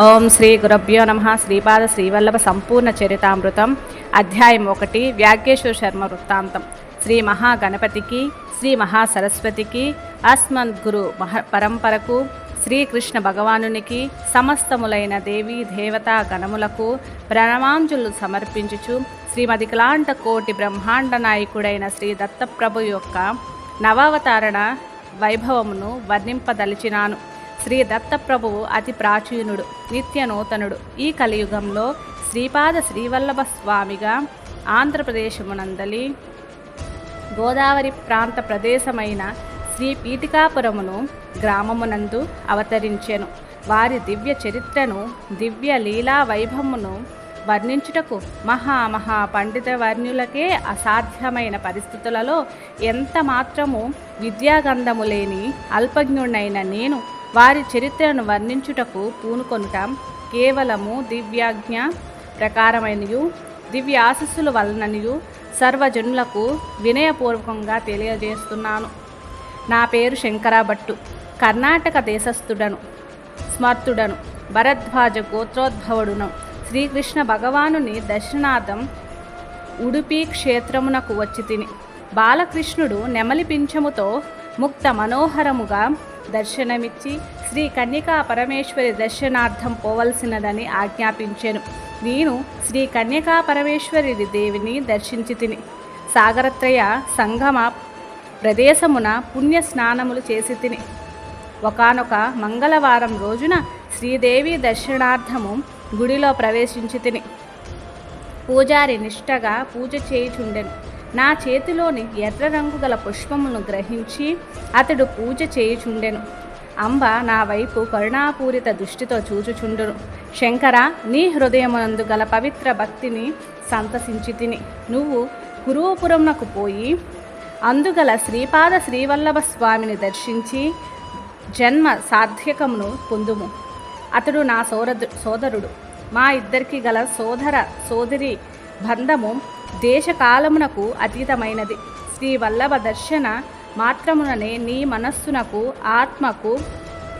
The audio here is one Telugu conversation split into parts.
ఓం శ్రీ గురభ్యో నమ. శ్రీపాద శ్రీవల్లభ సంపూర్ణ చరితామృతం. అధ్యాయం ఒకటి వ్యాఘ్యేశ్వర శర్మ వృత్తాంతం. శ్రీ మహాగణపతికి శ్రీ మహాసరస్వతికి అస్మద్ గురు మహ పరంపరకు శ్రీకృష్ణ భగవానునికి సమస్తములైన దేవీ దేవతా గణములకు ప్రణమాంజులు సమర్పించుచు శ్రీమతి క్లాంట కోటి బ్రహ్మాండ నాయకుడైన శ్రీ దత్తప్రభు యొక్క నవావతారణ వైభవమును వర్ణింపదలిచినాను. శ్రీ దత్తప్రభువు అతి ప్రాచీనుడు నిత్య నూతనుడు ఈ కలియుగంలో శ్రీపాద శ్రీవల్లభ స్వామిగా ఆంధ్రప్రదేశమునందలి గోదావరి ప్రాంత ప్రదేశమైన శ్రీ పీఠికాపురమును గ్రామమునందు అవతరించెను. వారి దివ్య చరిత్రను దివ్య లీలా వైభవమును వర్ణించుటకు మహా మహా పండిత వర్ణులకే అసాధ్యమైన పరిస్థితులలో ఎంత మాత్రము విద్యాగంధము లేని అల్పజ్ఞుడైన నేను వారి చరిత్రను వర్ణించుటకు పూనుకొనుట కేవలము దివ్యాజ్ఞ ప్రకారమైనయు దివ్య ఆశస్సుల వలననియు సర్వజనులకు వినయపూర్వకంగా తెలియజేస్తున్నాను. నా పేరు శంకరాభట్టు కర్ణాటక దేశస్థుడను స్మర్తుడను భరద్వాజ గోత్రోద్భవుడును. శ్రీకృష్ణ భగవానుని దర్శనార్థం ఉడుపి క్షేత్రమునకు వచ్చి తిని. బాలకృష్ణుడు నెమలి పింఛముతో ముక్త మనోహరముగా దర్శనమిచ్చి శ్రీ కన్యకా పరమేశ్వరి దర్శనార్థం పోవలసినదని ఆజ్ఞాపించెను. నేను శ్రీ కన్యకా పరమేశ్వరి దేవిని దర్శించి తిని సాగరత్రయ సంగమ ప్రదేశమున పుణ్య స్నానములు చేసి తిని ఒకనొక మంగళవారం రోజున శ్రీదేవి దర్శనార్థము గుడిలో ప్రవేశించి తిని పూజారి నిష్టగా పూజ చేయుచుండెను. నా చేతిలోని ఎర్ర రంగు గల పుష్పమును గ్రహించి అతడు పూజ చేయుచుండెను. అంబ నా వైపు కరుణాపూరిత దృష్టితో చూచుచుండును. శంకర నీ హృదయమునందు గల పవిత్ర భక్తిని సంతసించి తిని నువ్వు కురువపురమునకు పోయి అందుగల శ్రీపాద శ్రీవల్లభ స్వామిని దర్శించి జన్మ సార్థకమును పొందుము. అతడు నా సోదరు సోదరుడు. మా ఇద్దరికి గల సోదర సోదరి బంధము దేశకాలమునకు అతీతమైనది. శ్రీ వల్లభ దర్శన మాత్రముననే నీ మనస్సునకు ఆత్మకు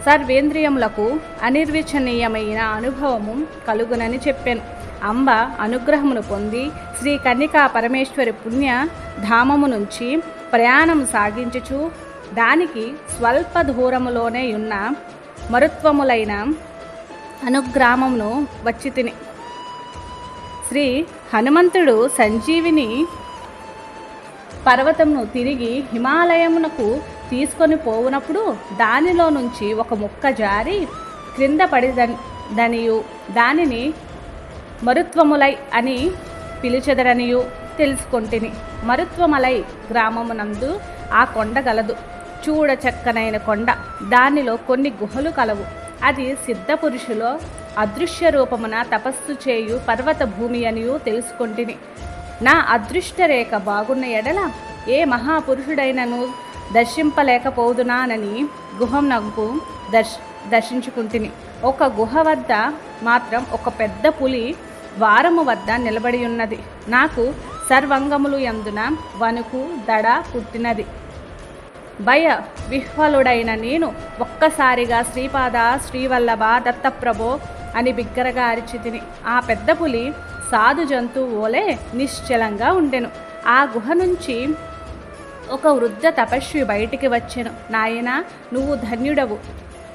సర్వేంద్రియములకు అనిర్వచనీయమైన అనుభవము కలుగునని చెప్పాను. అంబ అనుగ్రహమును పొంది శ్రీ కన్నికా పరమేశ్వరి పుణ్య ధామము నుంచి ప్రయాణం సాగించుచు దానికి స్వల్ప దూరములోనే ఉన్న మరుత్వములైన అనుగ్రామమును వచ్చి తిని. శ్రీ హనుమంతుడు సంజీవిని పర్వతమును తిరిగి హిమాలయమునకు తీసుకొని పోవునప్పుడు దానిలో నుంచి ఒక ముక్క జారి క్రింద పడిదనియు. దానిని మరుత్వములై అని పిలిచెదరనియు తెలుసుకొంటిని. మరుత్వమలై గ్రామమునందు ఆ కొండ గలదు. చూడ చక్కనైన కొండ. దానిలో కొన్ని గుహలు కలవు. అది సిద్ధపురుషులో అదృశ్య రూపమున తపస్సు చేయు పర్వత భూమి అనియు తెలుసుకొంటిని. నా అదృష్ట రేఖ బాగున్న ఎడల ఏ మహాపురుషుడైనను దర్శింపలేకపోదునానని గుహం నగ్గు దర్శ దర్శించుకుంటుని. ఒక గుహ వద్ద మాత్రం ఒక పెద్ద పులి వారము వద్ద నిలబడి ఉన్నది నాకు సర్వంగములు ఎందున వణుకు దడ పుట్టినది. భయ విహ్వలుడైన నేను ఒక్కసారిగా శ్రీపాద శ్రీవల్లభ దత్తప్రభో అని బిగ్గరగా అరిచి తిని ఆ పెద్ద పులి సాధు జంతువు ఓలే నిశ్చలంగా ఉండెను. ఆ గుహ నుంచి ఒక వృద్ధ తపస్వి బయటికి వచ్చెను. నాయన నువ్వు ధన్యుడవు.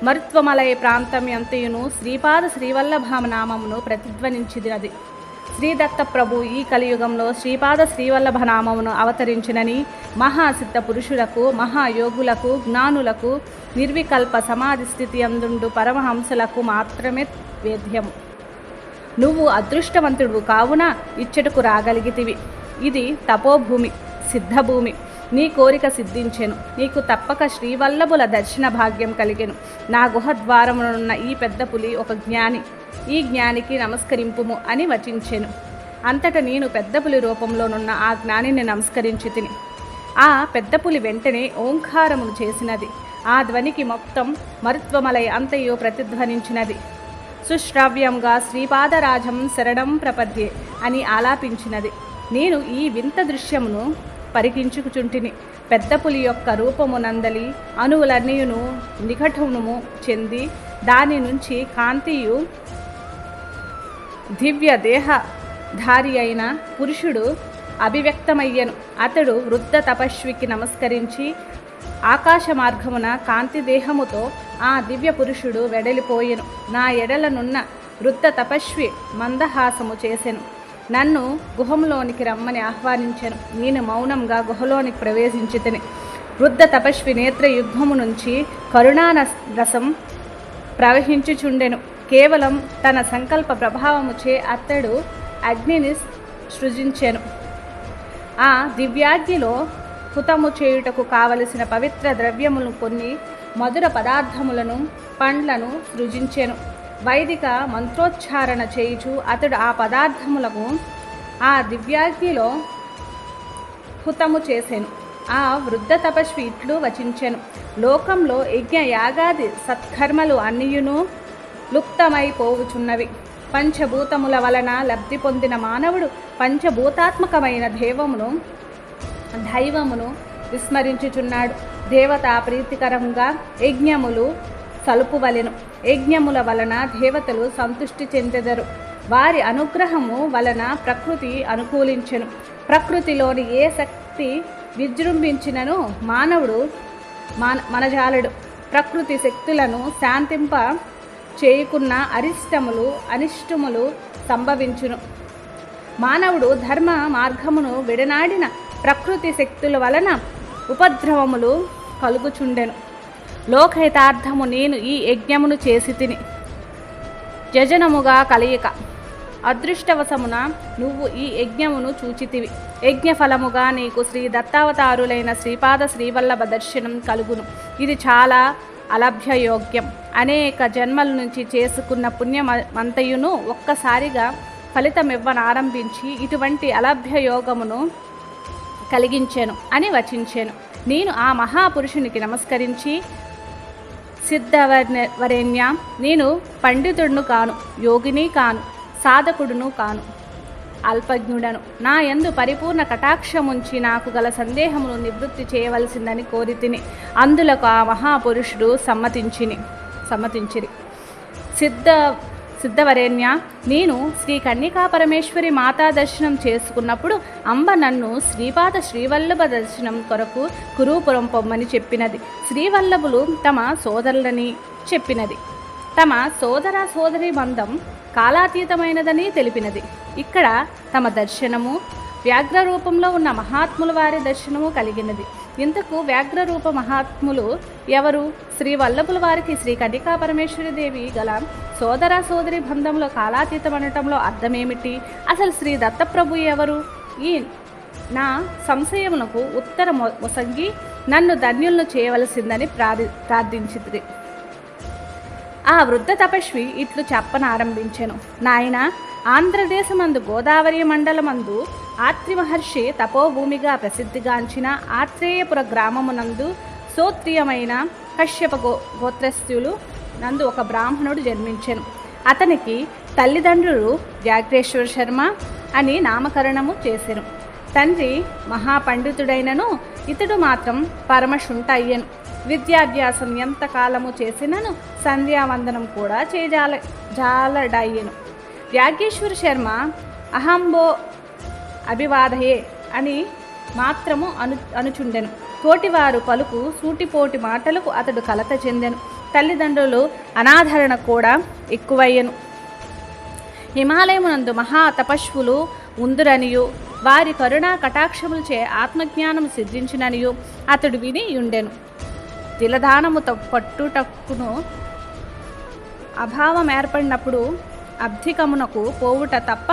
మరుత్వమలయ ప్రాంతం ఎంతయును? శ్రీపాద శ్రీవల్లభామ నామమును ప్రతిధ్వనించినది శ్రీదత్త ప్రభు ఈ కలియుగంలో శ్రీపాద శ్రీవల్లభ నామమును అవతరించినని మహాసిద్ధ పురుషులకు మహాయోగులకు జ్ఞానులకు నిర్వికల్ప సమాధి స్థితి అందుండు పరమహంసలకు మాత్రమే వేద్యము. నువ్వు అదృష్టవంతుడు కావున ఇచ్చటకు రాగలిగితివి. ఇది తపోభూమి సిద్ధభూమి. నీ కోరిక సిద్ధించెను. నీకు తప్పక శ్రీవల్లభుల దర్శన భాగ్యం కలిగెను. నా గుహద్వారమునున్న ఈ పెద్ద పులి ఒక జ్ఞాని. ఈ జ్ఞానికి నమస్కరింపుము అని వచించెను. అంతట నేను పెద్దపులి రూపంలోనున్న ఆ జ్ఞానిని నమస్కరించి తిని ఆ పెద్దపులి వెంటనే ఓంకారమును చేసినది. ఆ ధ్వనికి మొత్తం మరుత్వమలై అంతయో ప్రతిధ్వనించినది. సుశ్రావ్యంగా శ్రీపాదరాజం శరణం ప్రపద్యే అని ఆలాపించినది. నేను ఈ వింత దృశ్యమును పరికించుకుచుంటిని. పెద్ద పులి యొక్క రూపమునందలి అణువులన్నీయును నిఘటమును చెంది దాని నుంచి కాంతియు దివ్య దేహధారి అయిన పురుషుడు అభివ్యక్తమయ్యను. అతడు వృద్ధ తపస్వికి నమస్కరించి ఆకాశ మార్గమున కాంతి దేహముతో ఆ దివ్య పురుషుడు వెడలిపోయెను. నా ఎడలనున్న వృద్ధ తపస్వి మందహాసము చేసెను. నన్ను గుహంలోనికి రమ్మని ఆహ్వానించెను. నేను మౌనంగా గుహలోనికి ప్రవేశించితిని. వృద్ధ తపస్వి నేత్ర యుద్ధము నుంచి కరుణా రసం ప్రవహించుచుండెను. కేవలం తన సంకల్ప ప్రభావముచే అతడు అగ్నిని సృజించెను. ఆ దివ్యాగ్నిలో హుతము చేయుటకు కావలసిన పవిత్ర ద్రవ్యములను కొన్ని మధుర పదార్థములను పండ్లను సృజించెను. వైదిక మంత్రోచ్చారణ చేయుచు అతడు ఆ పదార్థములకు ఆ దివ్యాగ్నిలో హుతము చేసెను. ఆ వృద్ధ తపస్వి ఇట్లు వచించెను. లోకంలో యజ్ఞ యాగాది సత్కర్మలు అన్నియును లుప్తమైపోవుచున్నవి. పంచభూతముల వలన లబ్ధి పొందిన మానవుడు పంచభూతాత్మకమైన దేవమును దైవమును విస్మరించుచున్నాడు. దేవత ప్రీతికరంగా యజ్ఞములు సలుపువలెను. యజ్ఞముల వలన దేవతలు సంతృష్టి చెందెదరు. వారి అనుగ్రహము వలన ప్రకృతి అనుకూలించెను. ప్రకృతిలోని ఏ శక్తి విజృంభించినను మానవుడు మాన మనజాలడు. ప్రకృతి శక్తులను శాంతింప చేయకున్న అరిష్టములు అనిష్టములు సంభవించును. మానవుడు ధర్మ మార్గమును విడనాడిన ప్రకృతి శక్తుల వలన ఉపద్రవములు కలుగుచుండెను. లోకహితార్థము నేను ఈ యజ్ఞమును చేసి తిని జజనముగా కలయిక అదృష్టవశమున నువ్వు ఈ యజ్ఞమును చూచితివి. యజ్ఞఫలముగా నీకు శ్రీ దత్తావతారులైన శ్రీపాద శ్రీవల్లభ దర్శనం కలుగును. ఇది చాలా అలభ్యయోగ్యం. అనేక జన్మల నుంచి చేసుకున్న పుణ్యమంతయును ఒక్కసారిగా ఫలితమివ్వనారంభించి ఇటువంటి అలభ్యయోగమును కలిగించాను అని వచించాను. నేను ఆ మహాపురుషునికి నమస్కరించి సిద్ధవర్ణ వరేణ్య నేను పండితుడును కాను యోగిని కాను సాధకుడును కాను. అల్పజ్ఞుడను. నా ఎందు పరిపూర్ణ కటాక్షముంచి నాకు గల సందేహమును నివృత్తి చేయవలసిందని కోరితిని అందులకు ఆ మహాపురుషుడు సమ్మతించిని. సమ్మతించిరి. సిద్ధ సిద్ధవరేణ్య నేను శ్రీ కన్నికా పరమేశ్వరి మాతా దర్శనం చేసుకున్నప్పుడు అంబ నన్ను శ్రీపాద శ్రీవల్లభ దర్శనం కొరకు కురూపురం పొమ్మని చెప్పినది. శ్రీవల్లభులు తమ సోదరులని చెప్పినది. తమ సోదర సోదరి బంధం కాలాతీతమైనదని తెలిపినది. ఇక్కడ తమ దర్శనము వ్యాఘ్ర రూపంలో ఉన్న మహాత్ముల వారి దర్శనము కలిగినది. ఇంతకు వ్యాఘ్ర రూప మహాత్ములు ఎవరు? శ్రీ వల్లభుల వారికి శ్రీ కనికా పరమేశ్వరి దేవి గల సోదర సోదరి బంధంలో కాలాతీతం అనటంలో అర్థమేమిటి? అసలు శ్రీ దత్తప్రభు ఎవరు? ఈ నా సంశయమునకు ఉత్తర మొసంగి నన్ను ధన్యులను చేయవలసిందని ప్రార్థి ప్రార్థించింది ఆ వృద్ధ తపస్వి ఇట్లు చెప్పనారంభించెను. నాయన ఆంధ్రదేశమందు గోదావరి మండలమందు ఆత్రి మహర్షి తపోభూమిగా ప్రసిద్ధిగాంచిన ఆత్రేయపుర గ్రామమునందు సోత్రియమైన కశ్యప గో గోత్రస్థ్యులు నందు ఒక బ్రాహ్మణుడు జన్మించెను. అతనికి తల్లిదండ్రులు వ్యాఘ్రేశ్వర శర్మ అని నామకరణము చేసెను. తండ్రి మహాపండితుడైనను ఇతడు మాత్రం పరమశుంఠ అయ్యను విద్యాభ్యాసం ఎంతకాలము చేసినను సంధ్యావందనం కూడా చేజాల జాలడయ్యను. యాజ్ఞేశ్వర శర్మ అహంబో అభివాదయే అని మాత్రము అను అనుచుండెను. తోటివారు పలుకు సూటిపోటి మాటలకు అతడు కలత చెందెను. తల్లిదండ్రులు అనాదరణ కూడా ఎక్కువయ్యను. హిమాలయమునందు మహా తపస్వులు ఉందురనియు. వారి కరుణా కటాక్షములచే ఆత్మజ్ఞానం సిద్ధించిననియు. అతడు విని ఉండెను తిలదానముతో పట్టుటక్కును అభావం ఏర్పడినప్పుడు అబ్ధికమునకు పోవుట తప్ప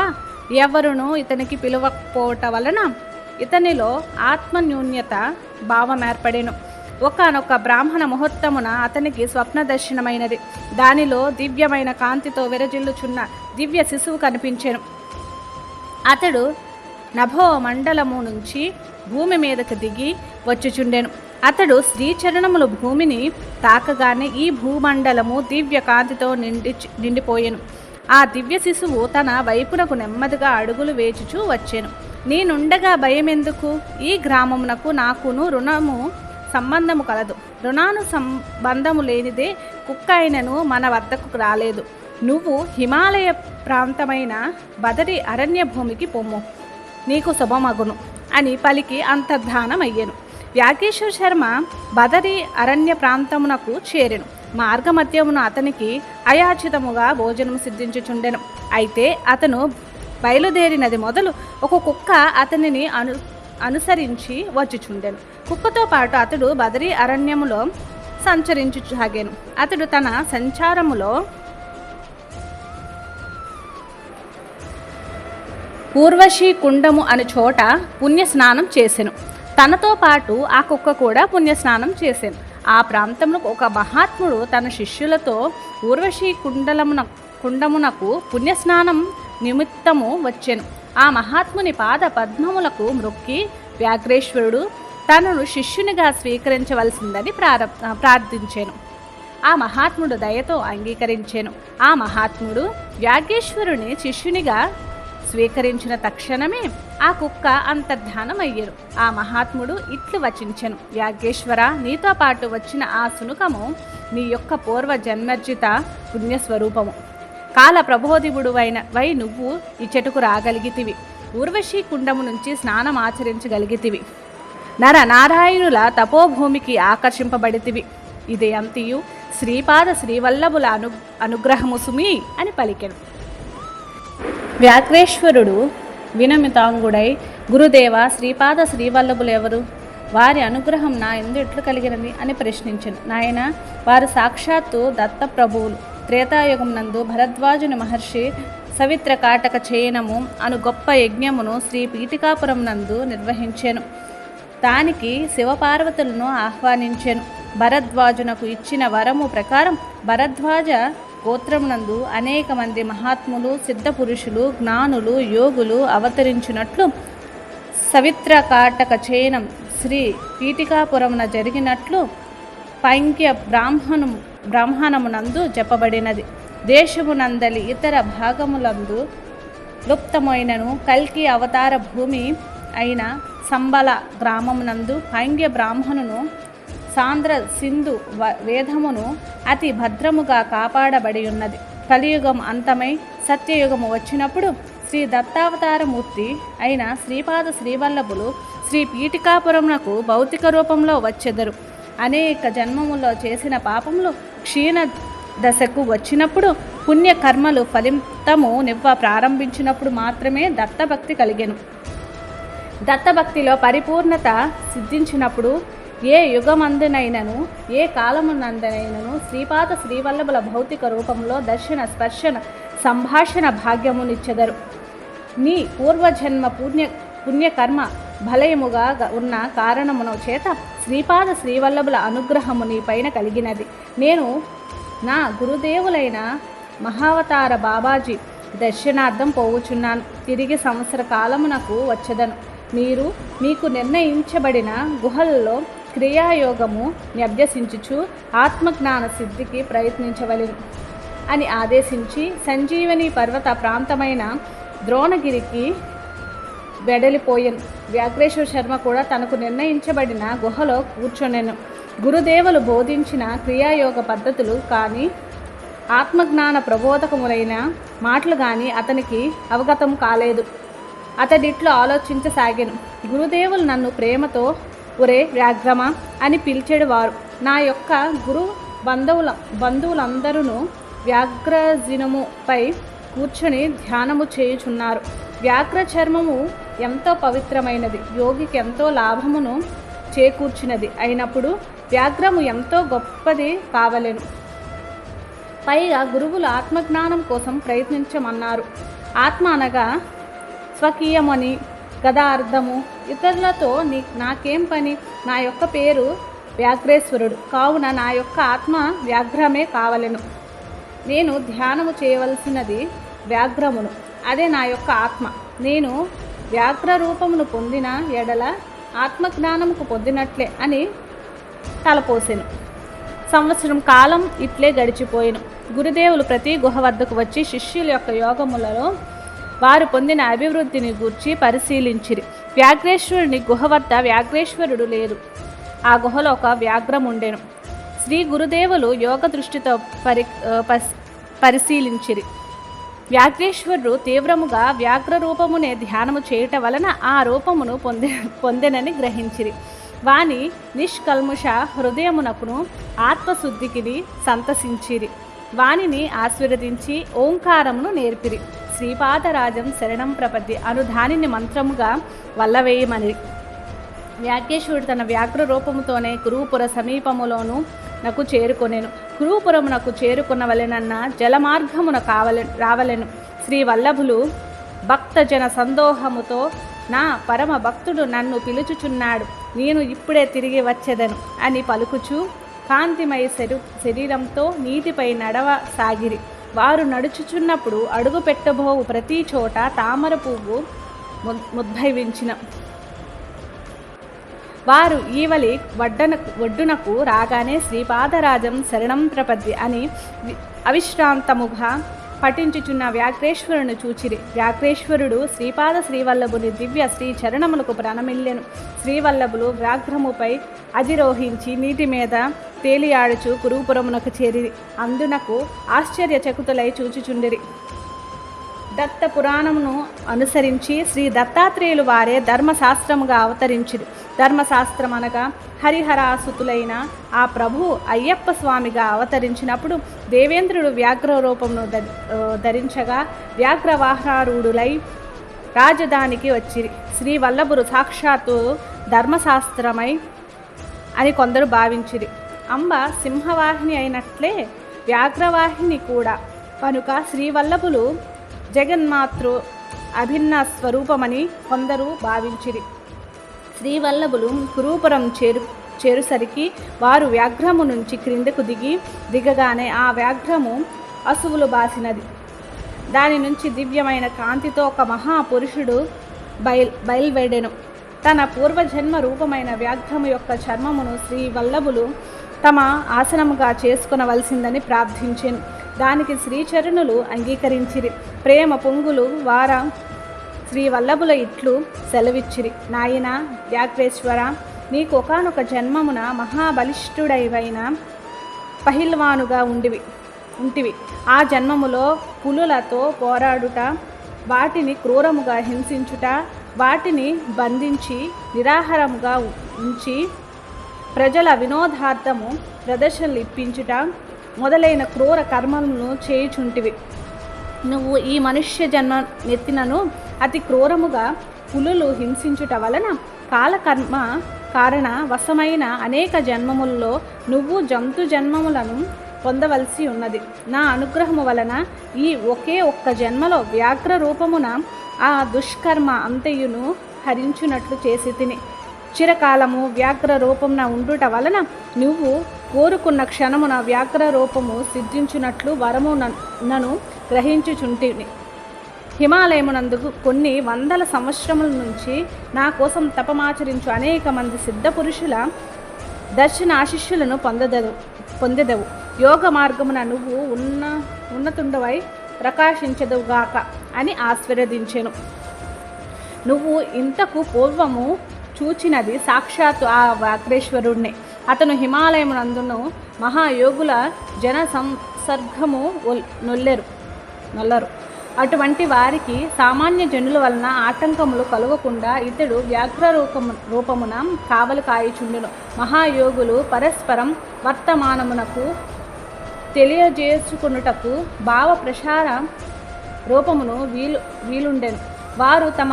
ఎవరునూ ఇతనికి పిలువకపోవట వలన ఇతనిలో ఆత్మన్యూన్యత భావం ఏర్పడెను. ఒకనొక బ్రాహ్మణ ముహూర్తమున అతనికి స్వప్న దర్శనమైనది దానిలో దివ్యమైన కాంతితో విరజిల్లుచున్న దివ్య శిశువు కనిపించెను. అతడు నభో మండలము నుంచి భూమి మీదకు దిగి వచ్చుచుండెను. అతడు శ్రీచరణములు భూమిని తాకగానే ఈ భూమండలము దివ్య కాంతితో నిండి నిండిపోయెను. ఆ దివ్య శిశువు తన వైపునకు నెమ్మదిగా అడుగులు వేచుచూ వచ్చాను. నేనుండగా భయమెందుకు? ఈ గ్రామమునకు నాకును రుణము సంబంధము కలదు. రుణాను సంబంధము లేనిదే కుక్క అయినను మన వద్దకు రాలేదు. నువ్వు హిమాలయ ప్రాంతమైన బదరి అరణ్య భూమికి పొమ్ము. నీకు శుభమగును అని పలికి అంతర్ధానమయ్యెను. యాగేశ్వర శర్మ బదరి అరణ్య ప్రాంతమునకు చేరెను. మార్గమధ్యమున అతనికి అయాచితముగా భోజనం సిద్ధించుచుండెను. అయితే అతను బయలుదేరినది మొదలు ఒక కుక్క అతనిని అను అనుసరించి వచ్చుచుండెను. కుక్కతో పాటు అతడు బదరి అరణ్యములో సంచరించుసాగాను అతడు తన సంచారములో పూర్వశీ కుండము అనే చోట పుణ్య స్నానం చేసెను. తనతో పాటు ఆ కుక్క కూడా పుణ్యస్నానం చేసెను ఆ ప్రాంతంలో ఒక మహాత్ముడు తన శిష్యులతో ఊర్వశీ కుండలమున కుండమునకు పుణ్యస్నానం నిమిత్తము వచ్చెను. ఆ మహాత్ముని పాద పద్మములకు మృక్కి వ్యాఘ్రేశ్వరుడు తనను శిష్యునిగా స్వీకరించవలసిందని ప్రార ప్రార్థించాను. ఆ మహాత్ముడు దయతో అంగీకరించాను. ఆ మహాత్ముడు వ్యాఘ్రేశ్వరుని శిష్యునిగా స్వీకరించిన తక్షణమే ఆ కుక్క అంతర్ధానమయ్యరు ఆ మహాత్ముడు ఇట్లు వచించెను. యాగేశ్వర నీతో పాటు వచ్చిన ఆ సునుకము నీ యొక్క పూర్వ జన్మర్జిత పుణ్యస్వరూపము. కాల ప్రబోధివుడు అయిన వై నువ్వు ఈ చెట్టుకు రాగలిగితివి. ఊర్వశీ కుండము నుంచి స్నానం ఆచరించగలిగితివి. నర నారాయణుల తపోభూమికి ఆకర్షింపబడితివి. ఇది అంతియు శ్రీపాద శ్రీవల్లభుల అను అనుగ్రహము సుమి అని పలికెను. వ్యాఘ్రేశ్వరుడు వినమితాంగుడై గురుదేవ శ్రీపాద శ్రీవల్లభులు ఎవరు? వారి అనుగ్రహం నా ఎందు ఎట్లు కలిగినది? అని ప్రశ్నించను. నాయన వారు సాక్షాత్తు దత్తప్రభువులు. త్రేతాయుగం నందు భరద్వాజుని మహర్షి సవిత్ర కాటక చేయనము అను గొప్ప యజ్ఞమును శ్రీ పీఠికాపురం నందు నిర్వహించాను. దానికి శివపార్వతులను ఆహ్వానించాను. భరద్వాజునకు ఇచ్చిన వరము ప్రకారం భరద్వాజ గోత్రమునందు అనేక మంది మహాత్ములు సిద్ధపురుషులు జ్ఞానులు యోగులు అవతరించినట్లు సవిత్ర కాటక చయనం శ్రీ పీఠికాపురమున జరిగినట్లు పైంక్య బ్రాహ్మణం బ్రాహ్మణమునందు చెప్పబడినది దేశమునందలి ఇతర భాగములందు లుప్తమైనను కల్కి అవతార భూమి అయిన సంబల గ్రామమునందు పైంగ్య బ్రాహ్మణును సాంద్ర సింధు వ- వేదమును అతి భద్రముగా కాపాడబడి ఉన్నది కలియుగం అంతమై సత్యయుగము వచ్చినప్పుడు శ్రీ దత్తావతారమూర్తి అయిన శ్రీపాద శ్రీవల్లభులు శ్రీ పీఠికాపురమునకు భౌతిక రూపంలో వచ్చెదరు. అనేక జన్మములో చేసిన పాపములు క్షీణ దశకు వచ్చినప్పుడు పుణ్యకర్మలు ఫలితము నివ్వ ప్రారంభించినప్పుడు మాత్రమే దత్తభక్తి కలిగెను. దత్తభక్తిలో పరిపూర్ణత సిద్ధించినప్పుడు ఏ యుగమందునైనను ఏ కాలమునందునైనను శ్రీపాద శ్రీవల్లభుల భౌతిక రూపంలో దర్శన స్పర్శన సంభాషణ భాగ్యమునిచ్చెదరు. నీ పూర్వజన్మ పుణ్య పుణ్యకర్మ బలయముగా ఉన్న కారణమున చేత శ్రీపాద శ్రీవల్లభుల అనుగ్రహము నీ పైన కలిగినది. నేను నా గురుదేవులైన మహావతార బాబాజీ దర్శనార్థం పోవుచున్నాను. తిరిగి సంవత్సర కాలమునకు వచ్చదను. మీరు మీకు నిర్ణయించబడిన గుహల్లో క్రియాయోగము అభ్యసించుచు ఆత్మజ్ఞాన సిద్ధికి ప్రయత్నించవలెను అని ఆదేశించి సంజీవని పర్వత ప్రాంతమైన ద్రోణగిరికి వెడలిపోయాను. వ్యాఘ్రేశ్వర శర్మ కూడా తనకు నిర్ణయించబడిన గుహలో కూర్చొనెను. గురుదేవులు బోధించిన క్రియాయోగ పద్ధతులు కానీ ఆత్మజ్ఞాన ప్రబోధకములైన మాటలు కానీ అతనికి అవగతం కాలేదు. అతడిట్లో ఆలోచించసాగాను. గురుదేవులు నన్ను ప్రేమతో ఒరే వ్యాఘ్రమ అని పిలిచేవారు నా యొక్క గురు బంధువుల బంధువులందరూ వ్యాఘ్రజినముపై కూర్చొని ధ్యానము చేయుచున్నారు. వ్యాఘ్ర చర్మము ఎంతో పవిత్రమైనది యోగికి ఎంతో లాభమును చేకూర్చినది. అయినప్పుడు వ్యాఘ్రము ఎంతో గొప్పది కావలెను. పైగా గురువులు ఆత్మజ్ఞానం కోసం ప్రయత్నించమన్నారు. ఆత్మ అనగా స్వకీయమని కదా అర్థము? ఇతరులతో నీ నాకేం పని? నా యొక్క పేరు వ్యాఘ్రేశ్వరుడు. కావున నా యొక్క ఆత్మ వ్యాఘ్రమే కావలెను. నేను ధ్యానము చేయవలసినది వ్యాఘ్రమును. అదే నా యొక్క ఆత్మ. నేను వ్యాఘ్ర రూపమును పొందిన ఎడల ఆత్మజ్ఞానముకు పొందినట్లే అని తలపోసెను. సంవత్సరం కాలం ఇట్లే గడిచిపోయిను. గురుదేవులు ప్రతి గుహ వద్దకు వచ్చి శిష్యుల యొక్క యోగములలో వారు పొందిన అభివృద్ధిని గూర్చి పరిశీలించిరి. వ్యాఘ్రేశ్వరుని గుహ వద్ద వ్యాఘ్రేశ్వరుడు లేరు. ఆ గుహలో ఒక వ్యాఘ్రం ఉండెను శ్రీ గురుదేవులు యోగ దృష్టితో పరి పరిశీలించిరి. వ్యాఘ్రేశ్వరుడు తీవ్రముగా వ్యాఘ్ర రూపమునే ధ్యానము చేయుట వలన ఆ రూపమును పొంది పొందెనని గ్రహించిరి. వాని నిష్కల్ముష హృదయమునకును ఆత్మశుద్ధికిని సంతసించిరి. వానిని ఆశీర్వదించి ఓంకారమును నేర్పిరి. శ్రీపాదరాజం శరణం ప్రపద్ది అను దానిని మంత్రముగా వల్లవేయమని. వ్యాఘ్రేశ్వరుడు తన వ్యాఘ్ర రూపముతోనే కురుపుర సమీపములోను నాకు చేరుకొనెను. కురుపురమునకు చేరుకొనవలెనన్న జలమార్గమున కావలె రావలెను. శ్రీ వల్లభులు భక్తజన సందోహముతో నా పరమ భక్తుడు నన్ను పిలుచుచున్నాడు. నేను ఇప్పుడే తిరిగి వచ్చేదను అని పలుకుచు కాంతిమయ శరీరంతో నీటిపై నడవ సాగిరి. వారు నడుచుచున్నప్పుడు అడుగు పెట్టబోవు ప్రతి చోట తామర పువ్వు ముద్భవించిన. వారు ఈవలి వడ్డన ఒడ్డునకు రాగానే శ్రీపాదరాజం శరణం ప్రపద్ది అని అవిశ్రాంతముగా పఠించుచున్న వ్యాఘ్రేశ్వరుని చూచిరి. వ్యాఘ్రేశ్వరుడు శ్రీపాద శ్రీవల్లభుని దివ్య శ్రీ చరణములకు ప్రణమిల్లెను. శ్రీవల్లభులు వ్యాఘ్రముపై అధిరోహించి నీటి మీద తేలియాడుచు కురుపురమునకు చేరిరి. అందునకు ఆశ్చర్యచకుతులై చూచుచుండిరి. దత్త పురాణమును అనుసరించి శ్రీ దత్తాత్రేయులు వారే ధర్మశాస్త్రముగా అవతరించిరి. ధర్మశాస్త్రం అనగా హరిహరాసుతులైన ఆ ప్రభు అయ్యప్ప స్వామిగా అవతరించినప్పుడు దేవేంద్రుడు వ్యాఘ్ర రూపమును ధరించగా వ్యాఘ్రవాహారూఢులై రాజధానికి వచ్చిరి శ్రీ వల్లభురు సాక్షాత్తు ధర్మశాస్త్రమై అని కొందరు భావించిరి. అంబ సింహవాహిని అయినట్లే వ్యాఘ్రవాహిని కూడా. కనుక శ్రీవల్లభులు జగన్మాతృ అభిన్న స్వరూపమని కొందరు భావించిరి. శ్రీవల్లభులు కురూపురం చేరు చేరుసరికి వారు వ్యాఘ్రము నుంచి క్రిందకు దిగి దిగగానే ఆ వ్యాఘ్రము అసువులు బాసినది. దాని నుంచి దివ్యమైన కాంతితో ఒక మహాపురుషుడు బయల్ బయల్వెడెను. తన పూర్వజన్మ రూపమైన వ్యాఘ్రము యొక్క చర్మమును శ్రీ వల్లభులు తమ ఆసనముగా చేసుకునవలసిందని ప్రార్థించాను. దానికి శ్రీచరణులు అంగీకరించిరి. ప్రేమ పొంగులు వార శ్రీ వల్లభుల ఇట్లు సెలవిచ్చిరి. నాయన వ్యాఘ్రేశ్వర నీకు ఒకనొక జన్మమున మహాబలిష్ఠుడైవైన పహిల్వానుగా ఉండివి ఉంటివి. ఆ జన్మములో పులులతో పోరాడుట వాటిని క్రూరముగా హింసించుట వాటిని బంధించి నిరాహారముగా ఉంచి ప్రజల వినోదార్థము ప్రదర్శనలు ఇప్పించుట మొదలైన క్రూర కర్మలను చేయుచుంటివి. నువ్వు ఈ మనుష్య జన్మ నెత్తినను అతి క్రూరముగా పులులు హింసించుట వలన కాలకర్మ కారణ వశమైన అనేక జన్మములలో నువ్వు జంతు జన్మములను పొందవలసి ఉన్నది. నా అనుగ్రహము వలన ఈ ఒకే ఒక్క జన్మలో వ్యాఘ్ర రూపమున ఆ దుష్కర్మ అంతయును హరించునట్లు చేసి తిని. చిరకాలము వ్యాఘ్ర రూపమున ఉండుట వలన నువ్వు కోరుకున్న క్షణమున వ్యాఘ్ర రూపము సిద్ధించునట్లు వరము నన్ను గ్రహించుచుంటిని. హిమాలయమునందుకు కొన్ని వందల సంవత్సరముల నుంచి నా కోసం తపమాచరించు అనేక మంది సిద్ధ పురుషుల దర్శన ఆశిష్యులను పొందదవు. పొందెదవు యోగ మార్గమున నువ్వు ఉన్న ఉన్నతుండవై ప్రకాశించదువుగాక అని ఆశీర్వదించెను. నువ్వు ఇంతకు పూర్వము చూచినది సాక్షాత్తు ఆ వాగ్రేశ్వరుణ్ణి అతను హిమాలయమునందును మహాయోగుల జన సంసర్గము నొల్లెరు. నొల్లరు. అటువంటి వారికి సామాన్య జనుల వలన ఆటంకములు కలగకుండా ఇతడు వ్యాఘ్ర రూపము రూపమున కావలు కాయచుండును. మహాయోగులు పరస్పరం వర్తమానమునకు తెలియజేసుకున్నటకు భావ ప్రసార రూపమును వీలు వీలుండెను. వారు తమ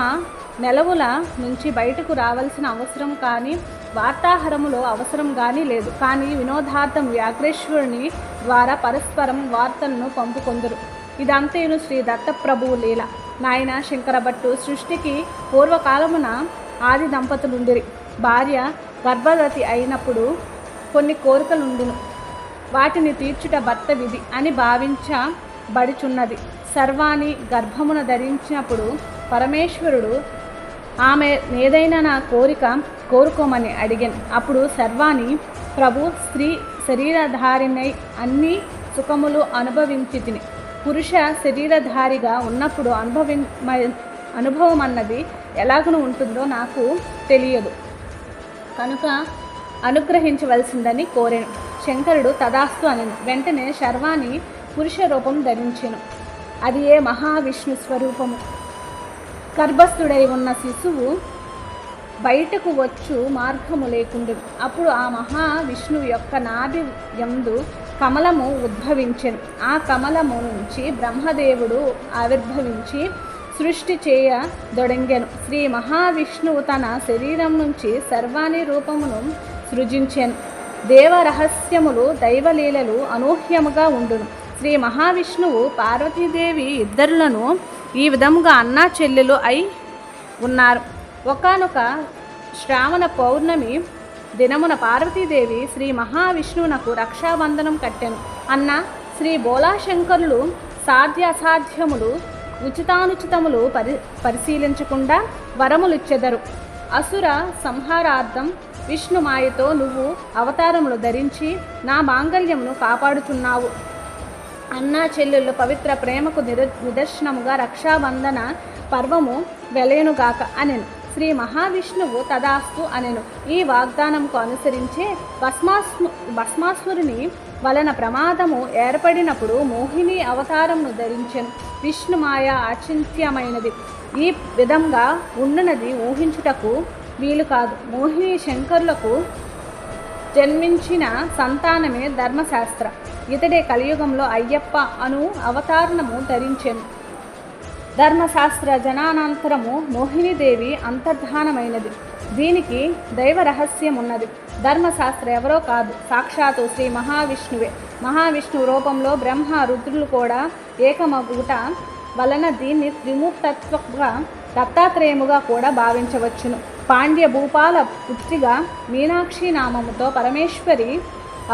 నెలవుల నుంచి బయటకు రావాల్సిన అవసరం కానీ వార్తాహరములో అవసరం కానీ లేదు. కానీ వినోదార్థం వ్యాఘ్రేశ్వరుని ద్వారా పరస్పరం వార్తలను పంపుకొందరు. ఇదంతేను శ్రీ దత్తప్రభువు లీల. నాయన శంకరభట్టు సృష్టికి పూర్వకాలమున ఆది దంపతులుండిరి. భార్య గర్భవతి అయినప్పుడు కొన్ని కోరికలుండును. వాటిని తీర్చుట భర్త విధి అని భావించబడుచున్నది. సర్వాణి గర్భమున ధరించినప్పుడు పరమేశ్వరుడు ఆమె ఏదైనా నా కోరిక కోరుకోమని అడిగాను. అప్పుడు సర్వాణి ప్రభు స్త్రీ శరీరధారిణై అన్ని సుఖములు అనుభవించి తిని పురుష శరీరధారిగా ఉన్నప్పుడు అనుభవి అనుభవం అన్నది ఎలాగను ఉంటుందో నాకు తెలియదు. కనుక అనుగ్రహించవలసిందని కోరాను. శంకరుడు తదాస్తు అని వెంటనే శర్వాణి పురుష రూపం ధరించెను. అది ఏ మహావిష్ణు స్వరూపము? గర్భస్థుడై ఉన్న శిశువు బయటకు వచ్చు మార్గము లేకుండెను. అప్పుడు ఆ మహావిష్ణువు యొక్క నాభి యందు కమలము ఉద్భవించెను. ఆ కమలము నుంచి బ్రహ్మదేవుడు ఆవిర్భవించి సృష్టి చేయదొడంగెను శ్రీ మహావిష్ణువు తన శరీరం నుంచి సర్వాణి రూపమును సృజించెను. దేవరహస్యములు దైవలీలలు అనూహ్యముగా ఉండును. శ్రీ మహావిష్ణువు పార్వతీదేవి ఇద్దరులను ఈ విధముగా అన్నా చెల్లెలు అయి ఉన్నారు. ఒకానొక శ్రావణ పౌర్ణమి దినమున పార్వతీదేవి శ్రీ మహావిష్ణువునకు రక్షాబంధనం కట్టెను. అన్న శ్రీ బోలాశంకరులు సాధ్యాసాధ్యములు ఉచితానుచితములు పరి పరిశీలించకుండా వరములిచ్చెదరు. అసుర సంహారార్థం విష్ణుమాయతో నువ్వు అవతారములు ధరించి నా మాంగళ్యమును కాపాడుతున్నావు అన్నా చెల్లెళ్ళు పవిత్ర ప్రేమకు నిర నిదర్శనముగా రక్షాబంధన పర్వము వెలయనుగాక అనెను. శ్రీ మహావిష్ణువు తదాస్తు అనెను. ఈ వాగ్దానంకు అనుసరించే భస్మాస్ము భస్మాసురుని వలన ప్రమాదము ఏర్పడినప్పుడు మోహిని అవతారమును ధరించెను. విష్ణుమాయ అచింత్యమైనది ఈ విధంగా ఉండునది ఊహించుటకు వీలు కాదు. మోహిని శంకరులకు జన్మించిన సంతానమే ధర్మశాస్త్ర. ఇతడే కలియుగంలో అయ్యప్ప అను అవతారణము ధరించెను. ధర్మశాస్త్ర జనానంతరము మోహినీదేవి అంతర్ధానమైనది. దీనికి దైవ రహస్యం ఉన్నది ధర్మశాస్త్ర ఎవరో కాదు. సాక్షాత్తు శ్రీ మహావిష్ణువే. మహావిష్ణువు రూపంలో బ్రహ్మ రుద్రులు కూడా ఏకమగుట వలన దీన్ని త్రిమూర్తత్వగా దత్తాత్రేయముగా కూడా భావించవచ్చును. పాండ్య భూపాల పుత్రిగా మీనాక్షి నామముతో పరమేశ్వరి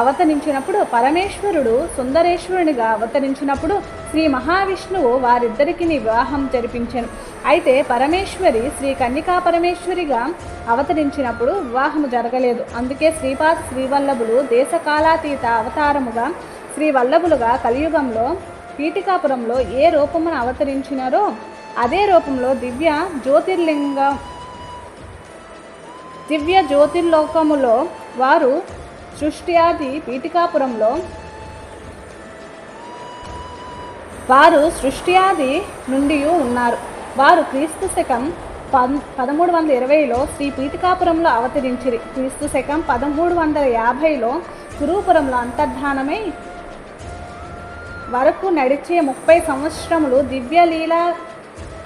అవతరించినప్పుడు పరమేశ్వరుడు సుందరేశ్వరునిగా అవతరించినప్పుడు శ్రీ మహావిష్ణువు వారిద్దరికి వివాహం జరిపించను. అయితే పరమేశ్వరి శ్రీ కన్యకా పరమేశ్వరిగా అవతరించినప్పుడు వివాహము జరగలేదు. అందుకే శ్రీపాద శ్రీవల్లభులు దేశకాలాతీత అవతారముగా శ్రీవల్లభులుగా కలియుగంలో పీఠికాపురంలో ఏ రూపమును అవతరించినారో అదే రూపంలో దివ్య జ్యోతిర్లింగ దివ్య జ్యోతిర్లోకములో వారు సృష్ట్యాది పీఠికాపురంలో వారు సృష్ట్యాది నుండి ఉన్నారు. వారు క్రీస్తు శకం పద్ పదమూడు వందల ఇరవైలో శ్రీ పీఠికాపురంలో అవతరించిరి. క్రీస్తు శకం పదమూడు వందల యాభైలో కురుపురంలో అంతర్ధానమై వరకు నడిచే ముప్పై సంవత్సరములు దివ్యలీల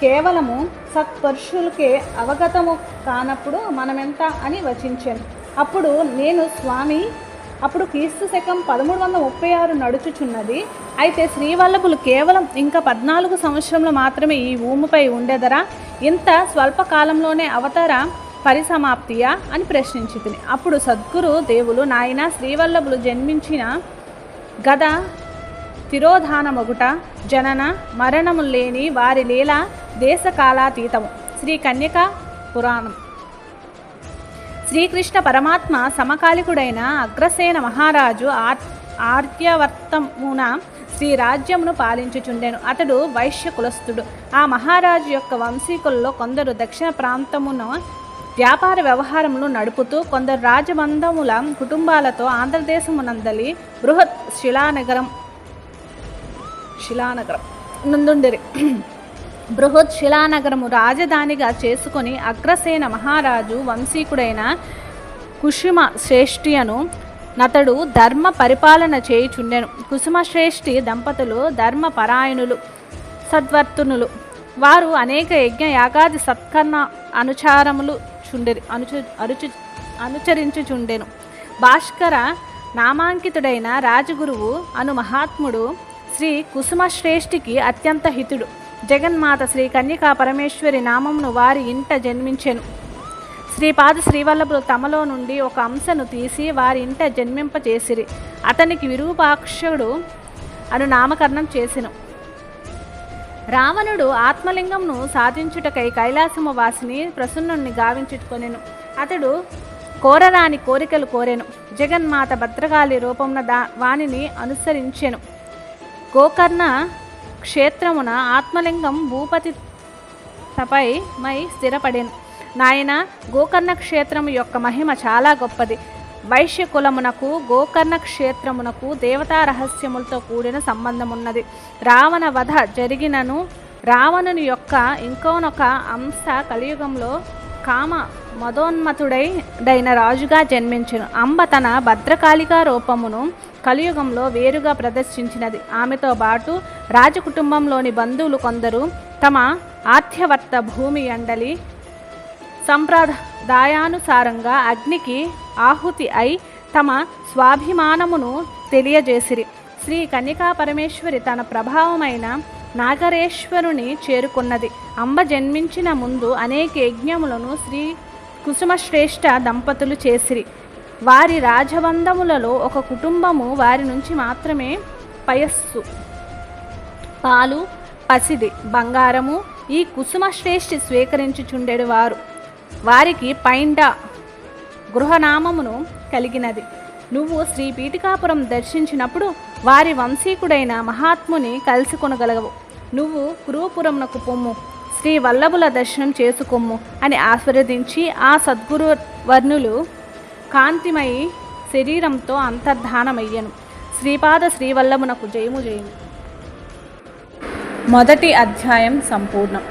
కేవలము సత్పరుషులకే అవగతము కానప్పుడు మనమెంత అని వచించాను. అప్పుడు నేను స్వామి అప్పుడు క్రీస్తు శకం పదమూడు వందల ముప్పై ఆరు నడుచుచున్నది. అయితే శ్రీవల్లభులు కేవలం ఇంకా పద్నాలుగు సంవత్సరంలో మాత్రమే ఈ భూమిపై ఉండేదరా? ఇంత స్వల్పకాలంలోనే అవతార పరిసమాప్తియా? అని ప్రశ్నించింది అప్పుడు సద్గురు దేవులు నాయన శ్రీవల్లభులు జన్మించిన గద తిరోధానమగుట జనన మరణము లేని వారి లీల దేశకాలాతీతము. శ్రీ కన్యక పురాణం. శ్రీకృష్ణ పరమాత్మ సమకాలికుడైన అగ్రసేన మహారాజు ఆర్ ఆర్యవర్తమున శ్రీ రాజ్యమును పాలించుచుండెను. అతడు వైశ్య కులస్థుడు. ఆ మహారాజు యొక్క వంశీకుల్లో కొందరు దక్షిణ ప్రాంతమున వ్యాపార వ్యవహారములు నడుపుతూ కొందరు రాజబంధముల కుటుంబాలతో ఆంధ్రదేశమునందలి బృహత్ శిలానగరం శిలానగరం నుందుండిరి. బృహత్ శిలానగరము రాజధానిగా చేసుకొని అగ్రసేన మహారాజు వంశీకుడైన కుసుమ శ్రేష్ఠియను నతడు ధర్మ పరిపాలన చేయుచుండెను. కుసుమ శ్రేష్ఠి దంపతులు ధర్మ పరాయణులు సద్వర్తునులు. వారు అనేక యజ్ఞ యాగాది సత్కర్ణ అనుచారములు చుండెరి అనుచు అరుచు అనుచరించుచుండెను. భాస్కర నామాంకితుడైన రాజగురువు అను మహాత్ముడు శ్రీ కుసుమశ్రేష్ఠికి అత్యంత హితుడు. జగన్మాత శ్రీ కన్యకా పరమేశ్వరి నామమును వారి ఇంట జన్మించెను. శ్రీపాద శ్రీవల్లభులు తమలో నుండి ఒక అంశను తీసి వారి ఇంట జన్మింపచేసిరి అతనికి విరూపాక్షుడు అను నామకరణం చేసెను. రావణుడు ఆత్మలింగంను సాధించుటకై కైలాసము వాసిని ప్రసన్నుణ్ణి గావించుకొనెను. అతడు కోరరాని కోరికలు కోరెను. జగన్మాత భద్రకాళి రూపమున దా వానిని అనుసరించెను. గోకర్ణ క్షేత్రమున ఆత్మలింగం భూపతి తపై మై స్థిరపడెను. నాయన గోకర్ణ క్షేత్రము యొక్క మహిమ చాలా గొప్పది. వైశ్య కులమునకు గోకర్ణ క్షేత్రమునకు దేవతా రహస్యములతో కూడిన సంబంధమున్నది. రావణ వధ జరిగినను రావణుని యొక్క ఇంకోనొక అంశ కలియుగంలో కామ మదోన్మతుడై డైన రాజుగా జన్మించను. అంబ తన భద్రకాళికా రూపమును కలియుగంలో వేరుగా ప్రదర్శించినది. ఆమెతో పాటు రాజకుటుంబంలోని బంధువులు కొందరు తమ ఆర్థ్యవర్త భూమి ఎండలి సంప్రదాయానుసారంగా అగ్నికి ఆహుతి అయి తమ స్వాభిమానమును తెలియజేసిరి. శ్రీ కన్యకా పరమేశ్వరి తన ప్రభావమైన నాగరేశ్వరుని చేరుకున్నది. అంబ జన్మించిన ముందు అనేక యజ్ఞములను శ్రీ కుసుమశ్రేష్ఠ దంపతులు చేసిరి. వారి రాజబంధములలో ఒక కుటుంబము వారి నుంచి మాత్రమే పయస్సు. పాలు పసిది బంగారము ఈ కుసుమ శ్రేష్ఠి స్వీకరించుచుండెడు వారు. వారికి పైండ గృహనామమును కలిగినది. నువ్వు శ్రీ పీఠికాపురం దర్శించినప్పుడు వారి వంశీకుడైన మహాత్ముని కలిసి కొనగలవు. నువ్వు కురుపురంనకు పొమ్ము. శ్రీ వల్లభుల దర్శనం చేసుకొమ్ము అని ఆశీర్వదించి ఆ సద్గురు వర్ణులు కాంతిమయి శరీరంతో అంతర్ధానమయ్యను. శ్రీపాద శ్రీవల్లభునకు జయము జయము. మొదటి అధ్యాయం సంపూర్ణం.